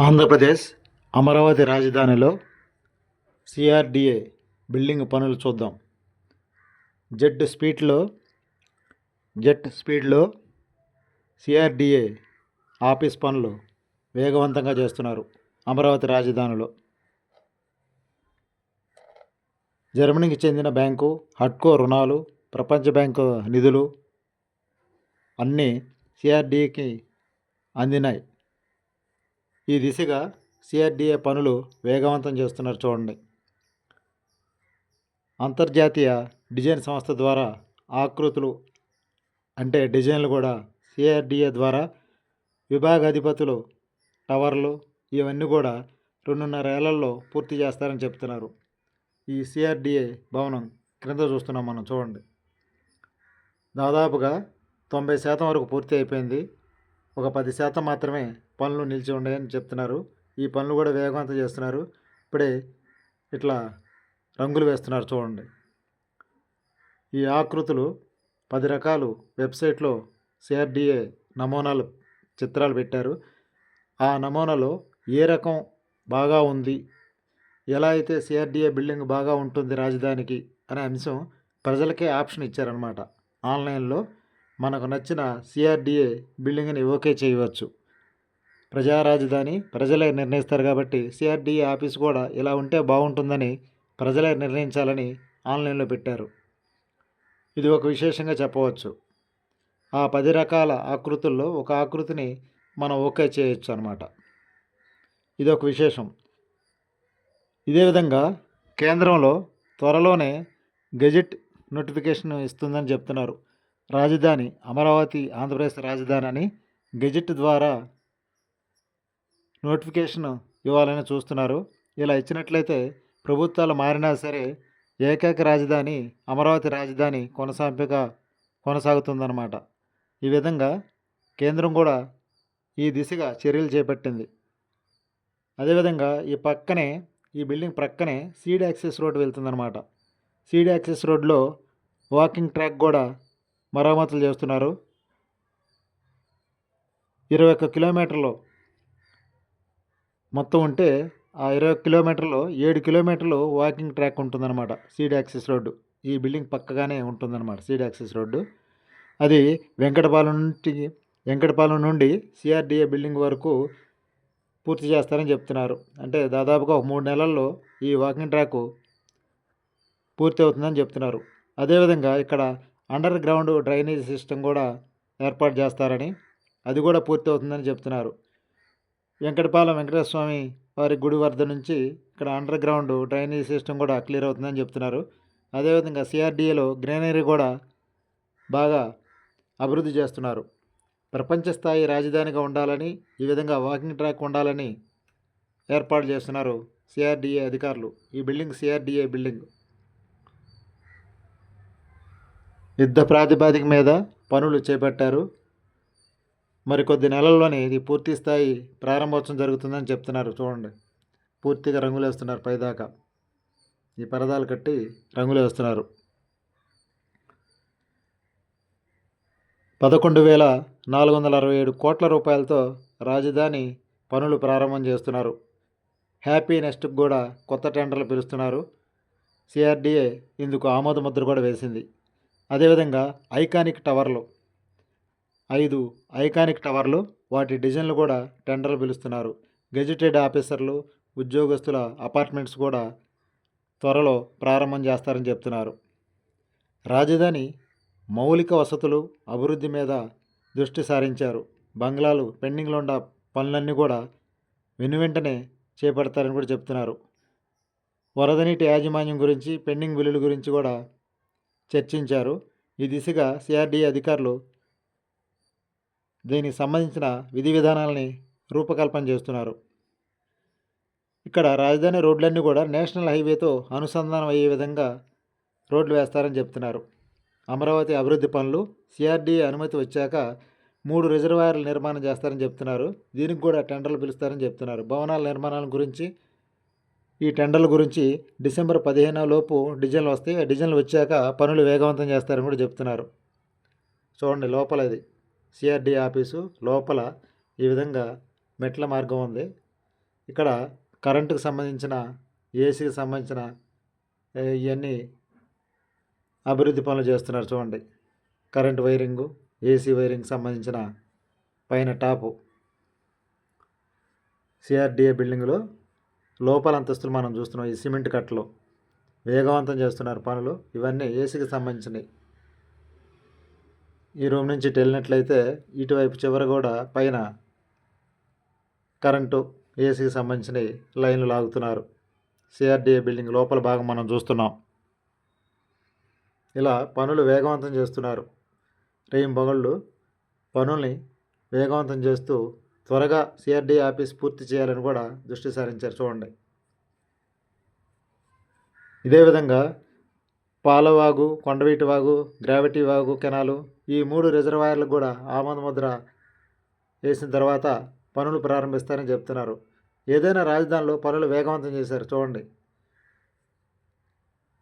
ఆంధ్రప్రదేశ్ అమరావతి రాజధానిలో CRDA building పనులు చూద్దాం. జెడ్ స్పీడ్లో జెట్ స్పీడ్లో సిఆర్డిఏ ఆఫీస్ పనులు వేగవంతంగా చేస్తున్నారు అమరావతి రాజధానిలో. జర్మనీకి చెందిన బ్యాంకు హట్కో రుణాలు ప్రపంచ బ్యాంకు నిధులు అన్నీ సిఆర్డిఏకి అందినాయి. ఈ దిశగా సిఆర్డీఏ పనులు వేగవంతం చేస్తున్నారు చూడండి. అంతర్జాతీయ డిజైన్ సంస్థ ద్వారా ఆకృతులు అంటే డిజైన్లు కూడా సిఆర్డిఏ ద్వారా విభాగాధిపతులు టవర్లు ఇవన్నీ కూడా రెండున్నర ఏళ్ళలో పూర్తి చేస్తారని చెప్తున్నారు. ఈ సిఆర్డీఏ భవనం క్రింద చూస్తున్నాం మనం చూడండి. దాదాపుగా తొంభై శాతం వరకు పూర్తి అయిపోయింది. ఒక పది శాతం మాత్రమే పనులు నిలిచి ఉన్నాయని చెప్తున్నారు. ఈ పనులు కూడా వేగవంతం చేస్తున్నారు. ఇప్పుడే ఇట్లా రంగులు వేస్తున్నారు చూడండి. ఈ ఆకృతులు పది రకాలు. వెబ్సైట్లో సిఆర్డిఏ నమూనాలు చిత్రాలు పెట్టారు. ఆ నమూనాలో ఏ రకం బాగా ఉంది? ఎలా అయితే సిఆర్డిఏ బిల్డింగ్ బాగా ఉంటుంది రాజధానికి అనే అంశం ప్రజలకే ఆప్షన్ ఇచ్చారనమాట ఆన్లైన్లో మనకు నచ్చిన సిఆర్డిఏ బిల్డింగ్ని ఓకే చేయవచ్చు. ప్రజా రాజధాని ప్రజలే నిర్ణయిస్తారు కాబట్టి సిఆర్డిఏ ఆఫీస్ కూడా ఇలా ఉంటే బాగుంటుందని ప్రజలే నిర్ణయించాలని ఆన్లైన్లో పెట్టారు. ఇది ఒక విశేషంగా చెప్పవచ్చు. ఆ పది రకాల ఆకృతుల్లో ఒక ఆకృతిని మనం ఓకే చేయొచ్చు అనమాట ఇది ఒక విశేషం. ఇదే విధంగా కేంద్రంలో త్వరలోనే గెజిట్ నోటిఫికేషన్ ఇస్తుందని చెప్తున్నారు. రాజధాని అమరావతి ఆంధ్రప్రదేశ్ రాజధాని అని గెజిట్ ద్వారా నోటిఫికేషన్ ఇవ్వాలని చూస్తున్నారు. ఇలా ఇచ్చినట్లయితే ప్రభుత్వాలు మారినా సరే ఏకైక రాజధాని అమరావతి రాజధాని కొనసాంపిక కొనసాగుతుందన్నమాట. ఈ విధంగా కేంద్రం కూడా ఈ దిశగా చర్యలు చేపట్టింది. అదేవిధంగా ఈ పక్కనే ఈ బిల్డింగ్ ప్రక్కనే సీడ్ యాక్సెస్ రోడ్ వెళ్తుందన్నమాట. సీడ్ యాక్సెస్ రోడ్లో వాకింగ్ ట్రాక్ కూడా మరమ్మతులు చేస్తున్నారు. ఇరవై ఒక్క కిలోమీటర్లు మొత్తం ఉంటే ఆ ఇరవై కిలోమీటర్లు కిలోమీటర్లో ఏడు కిలోమీటర్లు వాకింగ్ ట్రాక్ ఉంటుందన్నమాట. Seed access road. ఈ బిల్డింగ్ పక్కగానే ఉంటుందన్నమాట సీడ్ యాక్సెస్ రోడ్డు. అది వెంకటపాలెం నుండి వెంకటపాలెం నుండి సిఆర్డిఏ బిల్డింగ్ వరకు పూర్తి చేస్తారని చెప్తున్నారు. అంటే దాదాపుగా ఒక మూడు నెలల్లో ఈ వాకింగ్ ట్రాక్ పూర్తి అవుతుందని చెప్తున్నారు. అదేవిధంగా ఇక్కడ అండర్ గ్రౌండ్ డ్రైనేజ్ సిస్టమ్ కూడా ఏర్పాటు చేస్తారని అది కూడా పూర్తి అవుతుందని చెప్తున్నారు. వెంకటపాలెం వెంకటేశ్వర స్వామి వారి గుడి వద్ద నుంచి ఇక్కడ అండర్ గ్రౌండ్ డ్రైనేజ్ సిస్టమ్ కూడా క్లియర్ అవుతుందని చెప్తున్నారు. అదేవిధంగా సిఆర్డిఏలో గ్రీనరీ కూడా బాగా అభివృద్ధి చేస్తున్నారు. ప్రపంచ స్థాయి రాజధానిగా ఉండాలని ఈ విధంగా వాకింగ్ ట్రాక్ ఉండాలని ఏర్పాటు చేస్తున్నారు సిఆర్డిఏ అధికారులు. ఈ బిల్డింగ్ సిఆర్డిఏ బిల్డింగ్. యుద్ధ ప్రాతిపాదిక మీద పనులు చేపట్టారు. మరికొద్ది నెలల్లోనే ఇది పూర్తి స్థాయి ప్రారంభోత్సవం జరుగుతుందని చెప్తున్నారు. చూడండి. పూర్తిగా రంగులు వేస్తున్నారు పైదాకా. ఈ పరదాలు కట్టి రంగులు వేస్తున్నారు. పదకొండు వేల నాలుగు వందల అరవై ఏడు కోట్ల రూపాయలతో రాజధాని పనులు ప్రారంభం చేస్తున్నారు. హ్యాపీ నెస్ట్కి కూడా కొత్త టెండర్లు పిలుస్తున్నారు. సిఆర్డీఏ ఇందుకు ఆమోద ముద్ర కూడా వేసింది. అదేవిధంగా ఐకానిక్ టవర్లు ఐదు ఐకానిక్ టవర్లు వాటి డిజైన్లు కూడా టెండర్లు పిలుస్తున్నారు. గెజిటెడ్ ఆఫీసర్లు ఉద్యోగస్తుల అపార్ట్మెంట్స్ కూడా త్వరలో ప్రారంభం చేస్తారని చెప్తున్నారు. రాజధాని మౌలిక వసతులు అభివృద్ధి మీద దృష్టి సారించారు. బంగ్లాలు పెండింగ్లో ఉన్న పనులన్నీ కూడా వెనువెంటనే చేపడతారని కూడా చెప్తున్నారు. వరద నీటి యాజమాన్యం గురించి పెండింగ్ బిల్లుల గురించి కూడా చర్చించారు. ఈ దిశగా సిఆర్డీఏ అధికారులు దీనికి సంబంధించిన విధి విధానాలని రూపకల్పన చేస్తున్నారు. ఇక్కడ రాజధాని రోడ్లన్నీ కూడా నేషనల్ హైవేతో అనుసంధానం అయ్యే విధంగా రోడ్లు వేస్తారని చెప్తున్నారు. అమరావతి అభివృద్ధి పనులు సిఆర్డీఏ అనుమతి వచ్చాక మూడు రిజర్వాయర్లు నిర్మాణం చేస్తారని చెప్తున్నారు. దీనికి కూడా టెండర్లు పిలుస్తారని చెప్తున్నారు. భవనాల నిర్మాణాల గురించి ఈ టెండర్ల గురించి డిసెంబర్ పదిహేను లోపు డిజైన్లు వస్తాయి ఆ డిజైన్లు వచ్చాక పనులు వేగవంతం చేస్తారని కూడా చెప్తున్నారు. చూడండి లోపల ఇది సిఆర్డి ఆఫీసు లోపల ఈ విధంగా మెట్ల మార్గం ఉంది. ఇక్కడ కరెంటుకు సంబంధించిన ఏసీకి సంబంధించిన ఇవన్నీ అభివృద్ధి పనులు చేస్తున్నారు చూడండి. కరెంట్ వైరింగు ఏసీ వైరింగ్ సంబంధించిన పైన టాపు. సిఆర్డిఏ బిల్డింగ్లో లోపల అంతస్తులు మనం చూస్తున్నాం. ఈ సిమెంట్ కట్టలు వేగవంతం చేస్తున్నారు పనులు. ఇవన్నీ ఏసీకి సంబంధించినవి. ఈ రూమ్ నుంచి వెళ్ళినట్లయితే ఇటువైపు చివర కూడా పైన కరెంటు ఏసీకి సంబంధించిన లైన్లు లాగుతున్నారు. సిఆర్డిఏ బిల్డింగ్ లోపల భాగం మనం చూస్తున్నాం. ఇలా పనులు వేగవంతం చేస్తున్నారు. రేయం పగళ్ళు పనుల్ని వేగవంతం చేస్తూ త్వరగా సిఆర్డీఏ ఆఫీస్ పూర్తి చేయాలని కూడా దృష్టి సారించారు. చూడండి. ఇదే విధంగా పాలవాగు కొండవీటి వాగు గ్రావిటీ వాగు కెనాలు ఈ మూడు రిజర్వాయర్లకు కూడా ఆమోద ముద్ర వేసిన తర్వాత పనులు ప్రారంభిస్తారని చెప్తున్నారు. ఏదైనా రాజధానిలో పనులు వేగవంతం చేశారు. చూడండి.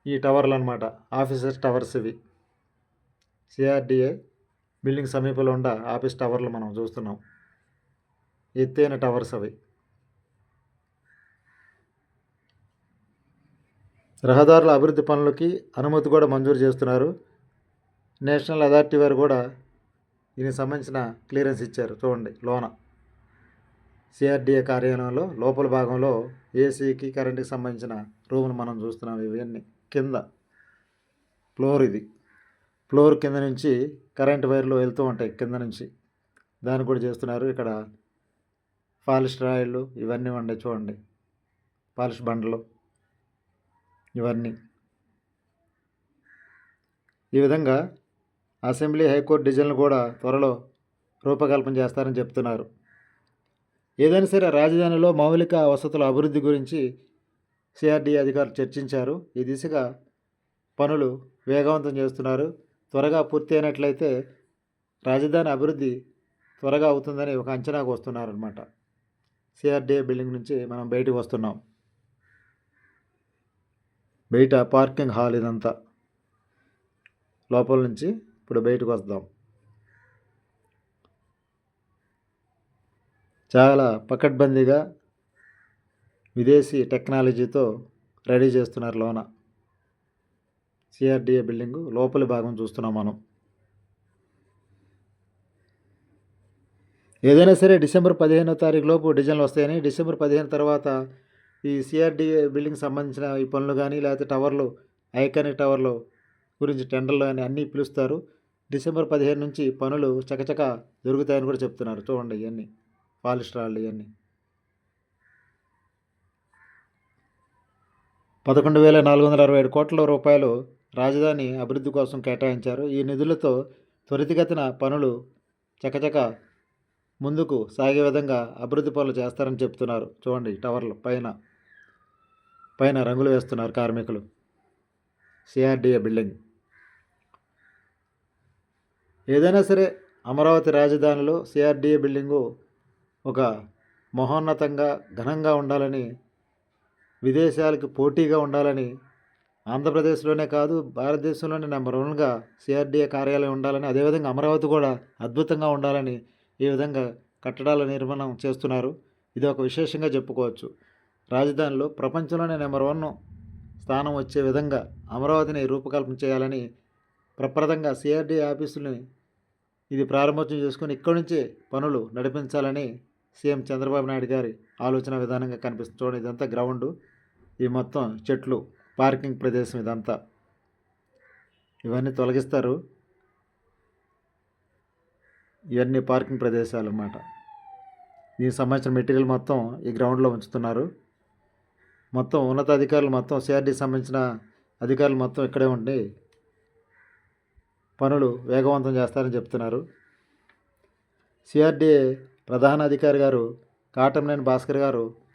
ఈ టవర్లు అనమాట ఆఫీసర్స్ టవర్స్ ఇవి. సిఆర్డిఏ బిల్డింగ్ సమీపంలో ఉన్న ఆఫీస్ టవర్లు మనం చూస్తున్నాం. ఎత్తైన టవర్స్ అవి. రహదారుల అభివృద్ధి పనులకి అనుమతి కూడా మంజూరు చేస్తున్నారు. నేషనల్ అథారిటీ వారు కూడా దీనికి సంబంధించిన క్లియరెన్స్ ఇచ్చారు. చూడండి లోన. సిఆర్డిఏ కార్యాలయంలో లోపల భాగంలో ఏసీకి కరెంటుకి సంబంధించిన రూములు మనం చూస్తున్నాం ఇవన్నీ. కింద ఫ్లోర్ ఇది. ఫ్లోర్ కింద నుంచి కరెంట్ వైర్లు వెళ్తూ ఉంటాయి కింద నుంచి. దాన్ని కూడా చేస్తున్నారు. ఇక్కడ పాలిష్ రాయిళ్ళు ఇవన్నీ ఉండే చూడండి. పాలిష్ బండలు ఇవన్నీ. ఈ విధంగా అసెంబ్లీ హైకోర్టు డిజైన్లు కూడా త్వరలో రూపకల్పన చేస్తారని చెప్తున్నారు. ఏదైనా సరే రాజధానిలో మౌలిక వసతుల అభివృద్ధి గురించి సిఆర్డీఏ అధికారులు చర్చించారు. ఈ దిశగా పనులు వేగవంతం చేస్తున్నారు. త్వరగా పూర్తి అయినట్లయితే రాజధాని అభివృద్ధి త్వరగా అవుతుందని ఒక అంచనాకు వస్తున్నారనమాట సిఆర్డీఏ బిల్డింగ్ నుంచి మనం బయటికి వస్తున్నాం. బయట పార్కింగ్ హాల్ ఇదంతా లోపల నుంచి ఇప్పుడు బయటకు వద్దాం. చాలా పకడ్బందీగా విదేశీ టెక్నాలజీతో రెడీ చేస్తున్నారు లోన. సిఆర్డిఏ బిల్డింగ్ లోపలి భాగం చూస్తున్నాం మనం. ఏదైనా సరే డిసెంబర్ పదిహేనో తారీఖు లోపు డిజైన్లు వస్తాయని డిసెంబర్ పదిహేను తర్వాత ఈ సిఆర్డిఏ బిల్డింగ్ సంబంధించిన ఈ పనులు కానీ లేకపోతే టవర్లు ఐకానిక్ టవర్లు గురించి టెండర్లు కానీ అన్నీ పిలుస్తారు. డిసెంబర్ పదిహేను నుంచి పనులు చకచక జరుగుతాయని కూడా చెప్తున్నారు. చూడండి ఇవన్నీ పాలిస్ట్రాళ్ళు ఇవన్నీ పదకొండు వేల నాలుగు వందల అరవై ఏడు కోట్ల రూపాయలు రాజధాని అభివృద్ధి కోసం కేటాయించారు. ఈ నిధులతో త్వరితగతిన పనులు చకచక ముందుకు సాగే విధంగా అభివృద్ధి పనులు చేస్తారని చెప్తున్నారు. చూడండి టవర్లు పైన. పైన రంగులు వేస్తున్నారు కార్మికులు. CRDA building. ఏదైనా సరే అమరావతి రాజధానిలో సిఆర్డిఏ బిల్డింగు ఒక మహోన్నతంగా ఘనంగా ఉండాలని విదేశాలకు పోటీగా ఉండాలని ఆంధ్రప్రదేశ్లోనే కాదు భారతదేశంలోనే నెంబర్ వన్గా సిఆర్డిఏ కార్యాలయం ఉండాలని అదేవిధంగా అమరావతి కూడా అద్భుతంగా ఉండాలని ఈ విధంగా కట్టడాల నిర్మాణం చేస్తున్నారు. ఇది ఒక విశేషంగా చెప్పుకోవచ్చు. రాజధానిలో ప్రపంచంలోనే నెంబర్ వన్ స్థానం వచ్చే విధంగా అమరావతిని రూపకల్పన చేయాలని ప్రప్రదంగా సిఆర్డీ ఆఫీసుని ఇది ప్రారంభోత్సవం చేసుకుని ఇక్కడి నుంచే పనులు నడిపించాలని సీఎం చంద్రబాబు నాయుడు గారి ఆలోచన విధానంగా కనిపిస్తుంది. చూడండి ఇదంతా గ్రౌండ్. ఈ మొత్తం చెట్లు పార్కింగ్ ప్రదేశం ఇదంతా. ఇవన్నీ తొలగిస్తారు. ఇవన్నీ పార్కింగ్ ప్రదేశాలు అన్నమాట. దీనికి సంబంధించిన మెటీరియల్ మొత్తం ఈ గ్రౌండ్లో ఉంచుతున్నారు. మొత్తం ఉన్నతాధికారులు మొత్తం సిఆర్డీకి సంబంధించిన అధికారులు మొత్తం ఇక్కడే ఉండి పనులు వేగవంతం చేస్తారని చెప్తున్నారు. సిఆర్డీఏ ప్రధాన అధికారి గారు కాటంనేని భాస్కర్ గారు